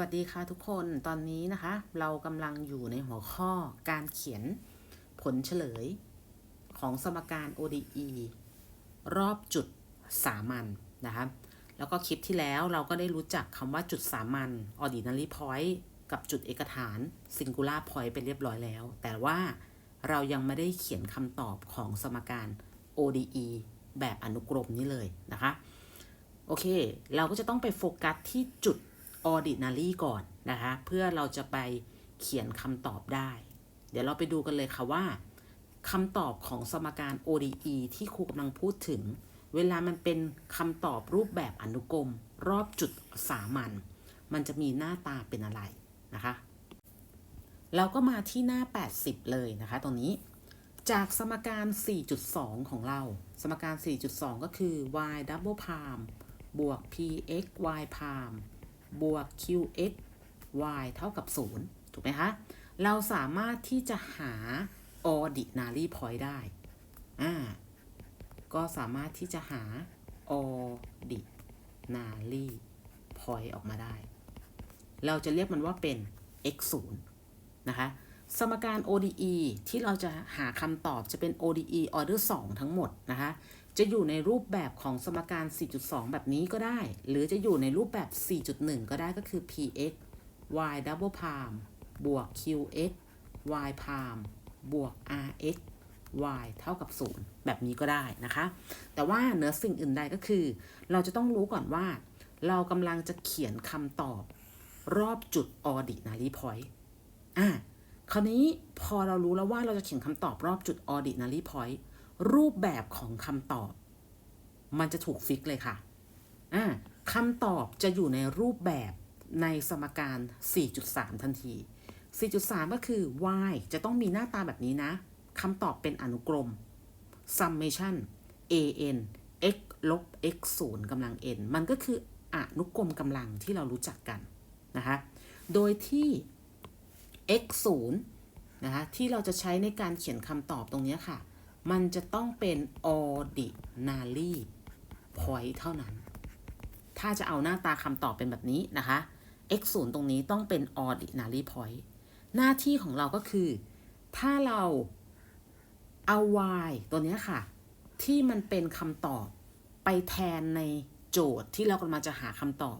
วัสดีค่ะทุกคนตอนนี้นะคะ เรากำลังอยู่ในหัวข้อการเขียนผลเฉลย ของสมการ ODE รอบจุดสามัญนนะคะแล้วก็คลิปที่แล้วเราก็ได้รู้จักคำว่าจุดสามัญ ordinary point กับจุดเอกฐาน singular point ไปเรียบร้อยแล้ว แต่ว่าเรายังไม่ได้เขียนคำตอบของสมการ ODE แบบอนุกรมนี้เลยนะคะ โอเค เราก็จะต้องไปโฟกัสที่จุด ordinary ก่อนนะคะเพื่อเราจะไปเขียนคำตอบได้ เดี๋ยวเราไปดูกันเลยค่ะว่าคำตอบของสมการ ODE ที่ครูกำลังพูดถึง เวลามันเป็นคำตอบรูปแบบอนุกรม รอบจุดสามัญมันจะมีหน้าตาเป็นอะไรนะคะ เราก็มาที่หน้า 80 เลยนะคะตรงนี้ จากสมการ 4.2 ของเรา สมการ 4.2 ก็คือ y double prime บวก px y prime บวก qx y เท่ากับ 0 ถูกไหมคะ เราสามารถที่จะหา ordinary point ได้ อ่า ก็สามารถที่จะหา ordinary point ออกมาได้ เราจะเรียกมันว่าเป็น x 0นะคะ สมการ ODE ที่เราจะหาคำตอบจะเป็น ODE order 2 ทั้งหมดนะคะ จะอยู่ในรูปแบบของสมการ 4.2 แบบนี้ก็ได้ หรือจะอยู่ในรูปแบบ 4.1 ก็ได้ก็คือ px y double prime บวก qx y prime บวก rx y เท่ากับ 0 แบบนี้ก็ได้นะคะ แต่ว่าเหนือสิ่งอื่นใดก็คือ เราจะต้องรู้ก่อนว่า เรากำลังจะเขียนคำตอบ รอบจุด ordinary point อะคราวนี้พอเรารู้แล้วว่าเราจะเขียนคำตอบรอบจุด ordinary point รูปแบบของคำตอบ มันจะถูกฟิกเลยค่ะอ่าคำตอบจะอยู่ในรูปแบบในสมการ 4.3 ทันที 4.3 ก็คือ y จะต้องมีหน้าตาแบบนี้นะคำตอบเป็นอนุกรม summation an x ลบ x 0กำลัง n มันก็คืออนุกรมกำลังที่เรารู้จักกันนะคะ โดยที่ x 0นะคะที่เราจะใช้ในการเขียนคำตอบตรงนี้ค่ะ มันจะต้องเป็น ordinary point เท่านั้น ถ้าจะเอาหน้าตาคำตอบเป็นแบบนี้นะคะ x 0ตรงนี้ต้องเป็น ordinary point หน้าที่ของเราก็คือ ถ้าเราเอา y ตัวนี้ค่ะ ที่มันเป็นคำตอบไปแทนในโจทย์ที่เรากำลังจะหาคำตอบ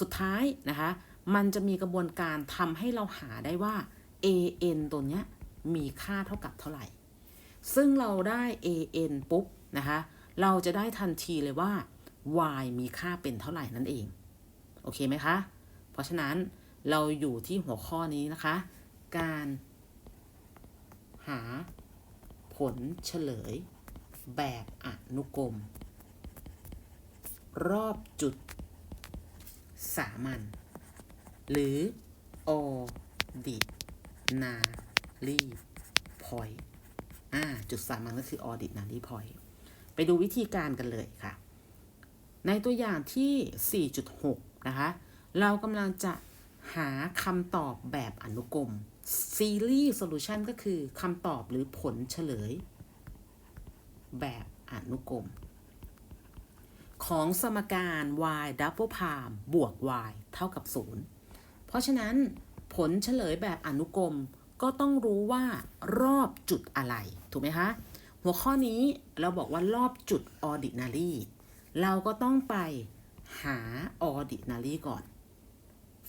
สุดท้ายนะคะ มันจะมีกระบวนการทำให้เราหาได้ว่า an ตัวเนี้ยมีค่าเท่ากับเท่าไหร่ ซึ่งเราได้ an ปุ๊บนะคะ เราจะได้ทันทีเลยว่า y มีค่าเป็นเท่าไหร่นั่นเอง โอเคไหมคะ เพราะฉะนั้นเราอยู่ที่หัวข้อนี้นะคะ การหาผลเฉลยแบบอนุกรม รอบจุดสามัญหรือ ordinary point อ่าจุดสามัญก็คือ ordinary point ไปดูวิธีการกันเลยค่ะ ในตัวอย่างที่ 4.6 นะคะ เรากำลังจะหาคำตอบแบบอนุกรม series solution ก็คือคำตอบหรือผลเฉลย แบบอนุกรม ของสมการ y double prime บวก y เท่ากับ 0 เพราะฉะนั้นผลเฉลยแบบอนุกรม ก็ต้องรู้ว่ารอบจุดอะไร ถูกไหมคะ หัวข้อนี้เราบอกว่ารอบจุด ordinary เราก็ต้องไปหา ordinary ก่อน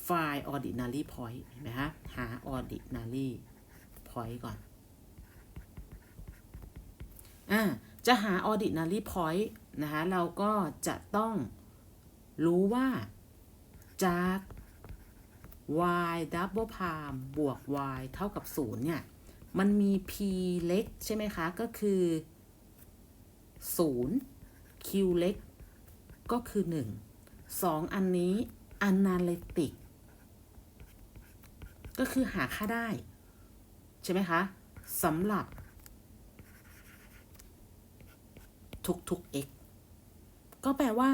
find ordinary point เห็นไหมคะ หา ordinary point ก่อน อ่า จะหา ordinary point นะคะ เราก็จะต้องรู้ว่าจาก y double prime บวก y เท่ากับ 0 เนี่ย มันมี p เล็กใช่ไหมคะ ก็คือ 0 q เล็ก ก็คือ 1 2 อันนี้ analytic ก็คือหาค่าได้ ใช่ไหมคะสำหรับ ทุกๆ x ก็แปลว่า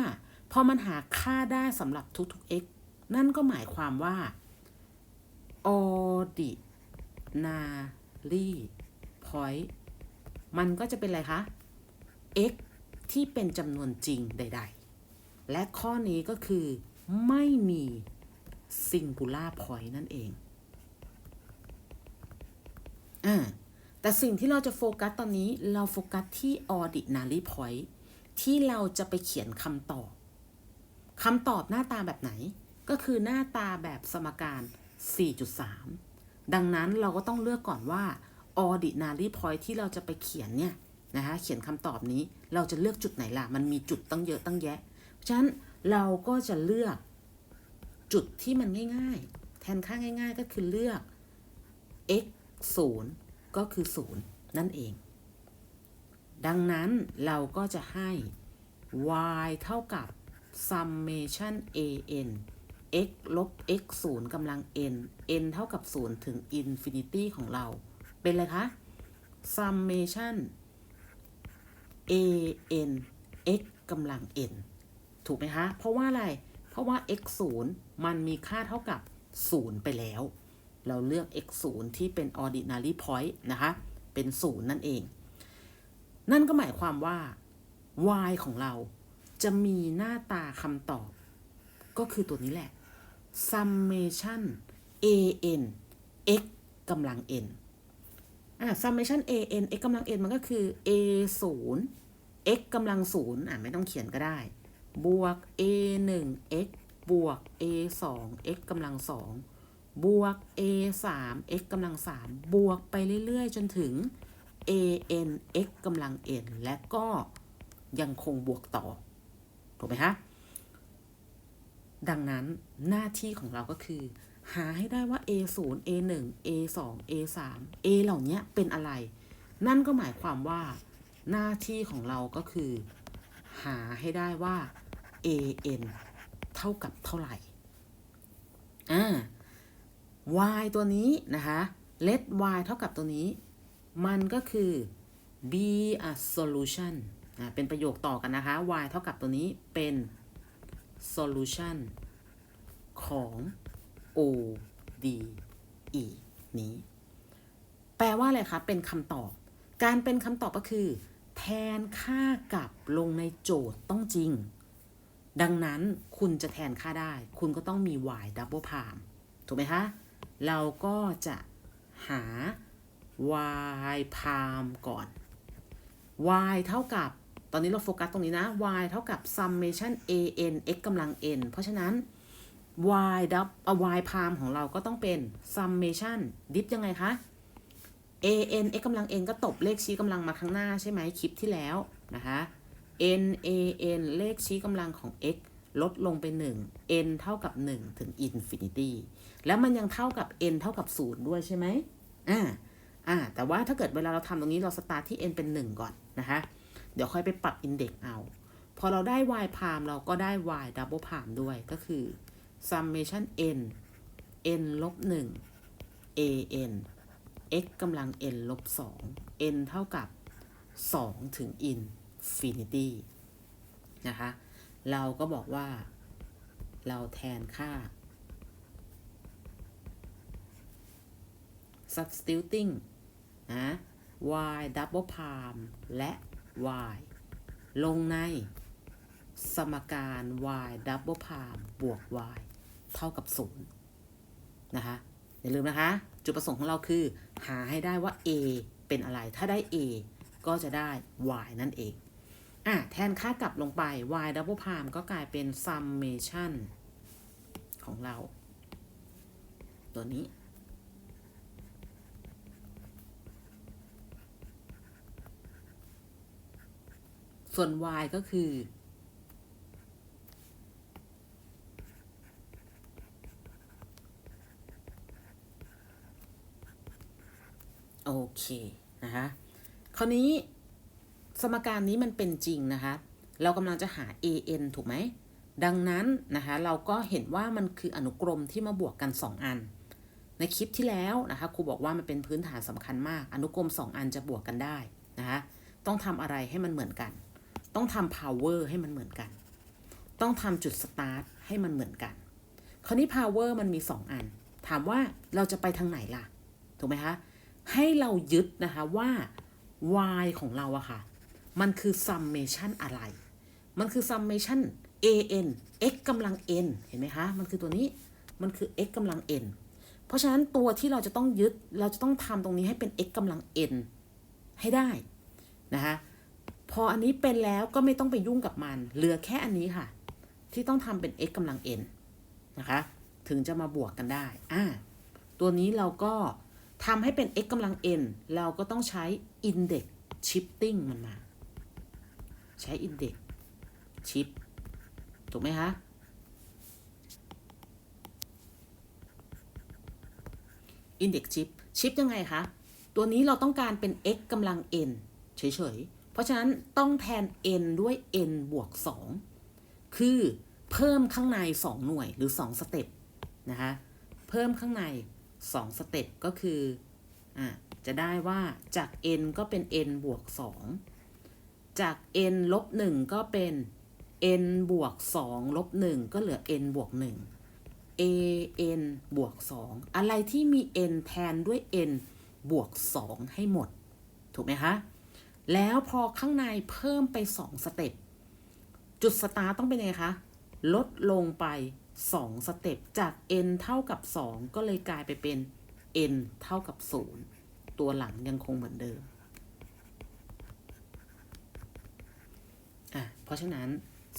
พอมันหาค่าได้สำหรับทุกๆ x นั่นก็หมายความว่า ordinary point มันก็จะเป็นอะไรคะ x ที่เป็นจำนวนจริงใด ๆ และข้อนี้ก็คือไม่มี singular point นั่นเองอ่าแต่สิ่งที่เราจะโฟกัสตอนนี้เราโฟกัสที่ ordinary point ที่เราจะไปเขียนคำตอบคำตอบหน้าตาแบบไหน ก็คือหน้าตาแบบสมการ 4.3 ดังนั้นเราก็ต้องเลือกก่อนว่า ordinary point ที่เราจะไปเขียนเนี่ยนะคะเขียนคำตอบนี้เราจะเลือกจุดไหนล่ะ มันมีจุดตั้งเยอะตั้งแยะ เพราะฉะนั้นเราก็จะเลือกจุดที่มันง่ายๆ แทนค่าง่าย ๆ ก็คือเลือก x 0 ก็คือ 0 นั่นเอง ดังนั้นเราก็จะให้ y เท่ากับ summation an x ลบ x 0กำลัง n n เท่ากับ 0 ถึง infinity ของเรา เป็นอะไรคะ summation an x กำลัง n ถูกไหมคะ เพราะว่าอะไร เพราะว่า x 0มันมีค่าเท่ากับ 0 ไปแล้ว เราเลือก x 0ที่เป็น ordinary point นะคะ เป็น 0 นั่นเอง นั่นก็หมายความว่า y ของเราจะมีหน้าตาคำตอบ ก็คือตัวนี้แหละ summation an x กำลัง n อะ summation an x กำลัง n มันก็คือ a 0 x กำลัง 0 อะ ไม่ต้องเขียนก็ได้ บวก a 1 x บวก a 2 x กำลัง 2 บวก a 3 x กำลัง 3 บวกไปเรื่อย ๆ จนถึง a n x กำลัง n และก็ยังคงบวกต่อ ถูกไหมคะ ดังนั้นหน้าที่ของเราก็คือ หาให้ได้ว่า a 0 a 1 a 2 a 3 a เหล่านี้เป็นอะไร นั่นก็หมายความว่า หน้าที่ของเราก็คือ หาให้ได้ว่า a n เท่ากับเท่าไหร่อ่า y ตัวนี้นะคะ let y เท่ากับตัวนี้ มันก็คือ be a solution เป็นประโยคต่อกันนะคะ y เท่ากับตัวนี้เป็น solution ของ o d e นี้ แปลว่าอะไรคะ เป็นคำตอบ การเป็นคำตอบก็คือ แทนค่ากับลงในโจทย์ต้องจริง ดังนั้นคุณจะแทนค่าได้ คุณก็ต้องมี y double prime ถูกไหมคะ เราก็จะหา y prime ก่อน y เท่ากับ อนนี้เราโฟกัสตรงนี้นะ y เท่ากับ summation an x กำลัง n เพราะฉะนั้น y ดับ y prime ของเราก็ต้องเป็น summation dip ยังไงคะ an x กำลัง n ก็ตบเลขชี้กำลังมาข้างหน้าใช่ไหมคลิปที่แล้วนะคะ n a n เลขชี้กำลังของ x ลดลงไป 1 n เท่ากับ 1 ถึง infinity แล้วมันยังเท่ากับ n เท่ากับ 0 ด้วยใช่ไหมอ่าอ่าแต่ว่าถ้าเกิดเวลาเราทำตรงนี้เราสตาร์ทที่ n เป็น 1 ก่อนนะคะ เดี๋ยวค่อยไปปรับ index เอา พอเราได้ y prime เราก็ได้ y double prime ด้วยก็คือ summation n n ลบ1 a n x กำลัง n ลบ2 n เท่ากับ 2 ถึง infinity นะคะ เราก็บอกว่าเราแทนค่า substituting นะ y double prime และ y ลงใน สมการ y double prime บวก y เท่ากับ0นะคะอย่าลืมนะคะ จุดประสงค์ของเราคือ หาให้ได้ว่า a เป็นอะไร ถ้าได้ a ก็จะได้ y นั่นเอง อะ แทนค่ากลับลงไป y double prime ก็กลายเป็น summation ของเรา ตัวนี้ ส่วน y ก็คือ โอเค นะคะคราวนี้สมการนี้มันเป็นจริงนะคะ เรากำลังจะหา an ถูกไหม ดังนั้นนะคะ เราก็เห็นว่ามันคืออนุกรมที่มาบวกกัน 2 อัน ในคลิปที่แล้วนะคะครูบอกว่ามันเป็นพื้นฐานสำคัญมาก อนุกรม 2 อันจะบวกกันได้นะคะ ต้องทำอะไรให้มันเหมือนกัน ต้องทำ power ให้มันเหมือนกัน ต้องทำจุด start ให้มันเหมือนกัน คราวนี้ power มันมี 2 อัน ถามว่าเราจะไปทางไหนล่ะ ถูกไหมคะ ให้เรายึดนะคะว่า y ของเราอะค่ะ มันคือ summation อะไร มันคือ summation an x กำลัง n เห็นไหมคะ มันคือตัวนี้ มันคือ x กำลัง n เพราะฉะนั้นตัวที่เราจะต้องยึด เราจะต้องทำตรงนี้ให้เป็น x กำลัง n ให้ได้นะคะ พออันนี้เป็นแล้วก็ไม่ต้องไปยุ่งกับมัน เหลือแค่อันนี้ค่ะ ที่ต้องทำเป็น x กำลัง n นะคะ ถึงจะมาบวกกันได้ อ่า ตัวนี้เราก็ทำให้เป็น x กำลัง n เราก็ต้องใช้ index shifting มันมา ใช้ index shift ถูกไหมคะ index shift shift ยังไงคะ ตัวนี้เราต้องการเป็น x กำลัง n เฉยๆ เพราะฉะนั้นต้องแทน n ด้วย n บวก 2 คือเพิ่มข้างใน 2 หน่วยหรือ 2 สเต็ปนะคะเพิ่มข้างใน 2 สเต็ปก็คืออะจะได้ว่าจาก n ก็เป็น n บวก 2 จาก n ลบ 1 ก็เป็น n บวก 2 ลบ 1 ก็เหลือ n บวก 1 a n บวก 2 อะไรที่มี n แทนด้วย n บวก 2 ให้หมด ถูกไหมคะ แล้วพอข้างในเพิ่มไป2สเต็ป จุดสตาร์ต้องเป็นไงคะ ลดลงไป2สเต็ป จาก n เท่ากับ2ก็เลยกลายไปเป็น n เท่ากับ0ตัวหลังยังคงเหมือนเดิม อะ เพราะฉะนั้น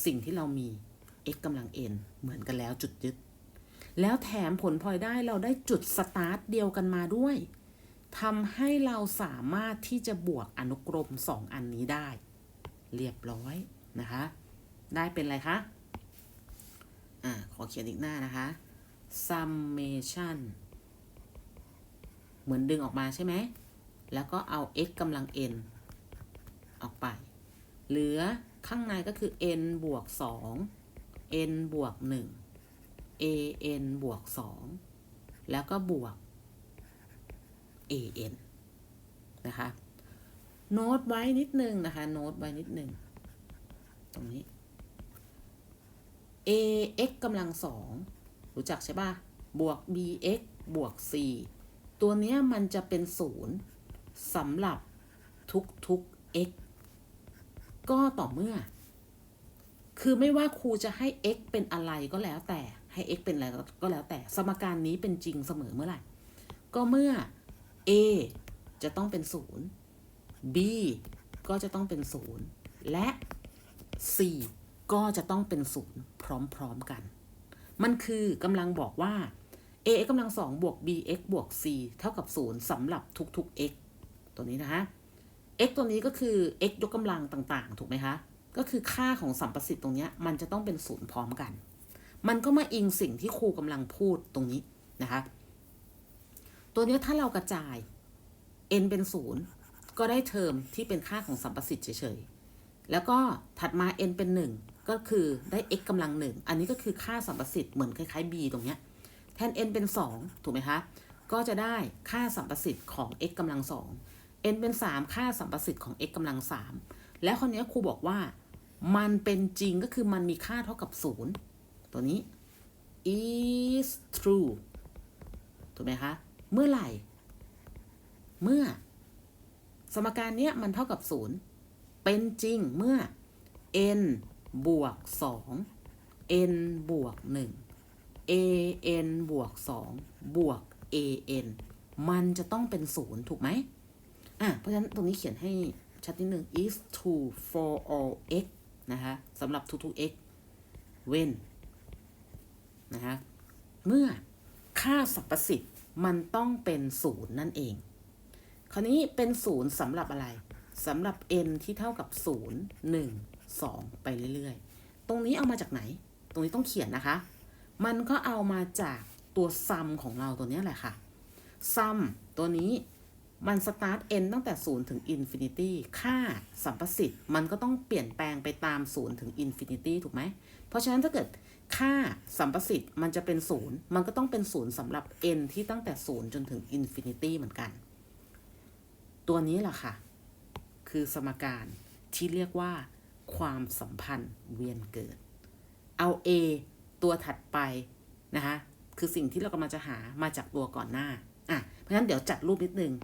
สิ่งที่เรามี x กำลัง n เหมือนกันแล้วจุดยึด แล้วแถมผลพลอยได้เราได้จุดสตาร์ทเดียวกันมาด้วย ทำให้เราสามารถที่จะบวกอนุกรม2อันนี้ได้ เรียบร้อยนะคะ ได้เป็นอะไรคะ อ่า ขอเขียนอีกหน้านะคะ summation เหมือนดึงออกมาใช่ไหม แล้วก็เอา x กำลัง n ออกไป เหลือข้างในก็คือ n บวก 2 n บวก 1 a n บวก 2 แล้วก็บวก a n นะคะโน้ตไว้นิดนึงนะคะโน้ตไว้นิดนึงตรงนี้ a x กำลังสองรู้จักใช่ป่ะ บวก b x บวก c ตัวเนี้ยมันจะเป็นศูนย์สำหรับทุกทุก x ก็ต่อเมื่อ คือไม่ว่าครูจะให้ x เป็นอะไรก็แล้วแต่ให้ x เป็นอะไรก็แล้วแต่ สมการนี้เป็นจริงเสมอเมื่อไหร่ ก็เมื่อ a จะต้องเป็นศูนย์ b ก็จะต้องเป็นศูนย์และ c ก็จะต้องเป็นศูนย์พร้อมๆกัน มันคือกำลังบอกว่า a x กำลังสองบวก b x บวก c เท่ากับศูนย์สำหรับทุกๆ x ตัวนี้นะคะ x ตัวนี้ก็คือ x ยกกำลังต่างๆ ถูกไหมคะ ก็คือค่าของสัมประสิทธิ์ตรงนี้มันจะต้องเป็นศูนย์พร้อมกัน มันก็มาอิงสิ่งที่ครูกำลังพูดตรงนี้นะคะ ตัวนี้ถ้าเรากระจาย n เป็นศูนย์ก็ได้เทอมที่เป็นค่าของสัมประสิทธิ์เฉยๆ แล้วก็ถัดมา n เป็น 1 ก็คือได้ x กำลังหนึ่ง อันนี้ก็คือค่าสัมประสิทธิ์เหมือนคล้ายๆ b ตรงเนี้ย แทน n เป็น 2 ถูกไหมคะ ก็จะได้ค่าสัมประสิทธิ์ของ x กำลังสอง n เป็น 3 ค่าสัมประสิทธิ์ของ x กำลัง3แล้วคนนี้ครูบอกว่า มันเป็นจริงก็คือมันมีค่าเท่ากับ 0 ตัวนี้ is true ถูกไหมคะ เมื่อไหร่ เมื่อ สมการเนี้ยมันเท่ากับ0เป็นจริงเมื่อ n บวก2 n บวก1 a n บวก2บวก a n มันจะต้องเป็น0ถูกไหมอะ เพราะฉะนั้นตรงนี้เขียนให้ชัดนิดนึง is true for all x นะคะสำหรับทุกๆ x when นะคะเมื่อค่าสรรพสิทธิ มันต้องเป็นศูนย์นั่นเอง คราวนี้เป็นศูนย์สำหรับอะไรสำหรับ n ที่เท่ากับ 0 1 2 ไปเรื่อยๆ ตรงนี้เอามาจากไหน ตรงนี้ต้องเขียนนะคะ มันก็เอามาจากตัวซัมของเราตัวนี้แหละค่ะซัมตัวนี้ มันสตาร์ท n ตั้งแต่0ถึง infinity ค่าสัมประสิทธิ์มันก็ต้องเปลี่ยนแปลงไปตาม0ถึง infinity ถูกไหม เพราะฉะนั้นถ้าเกิดค่าสัมประสิทธิ์มันจะเป็น0มันก็ต้องเป็น0สำหรับ n ที่ตั้งแต่0จนถึง infinity เหมือนกัน ตัวนี้แหละค่ะ คือสมการที่เรียกว่า ความสัมพันธ์เวียนเกิด เอา a ตัวถัดไปนะคะคือสิ่งที่เรากำลังจะหามาจากตัวก่อนหน้าอะเพราะฉะนั้นเดี๋ยวจัดรูปนิดนึง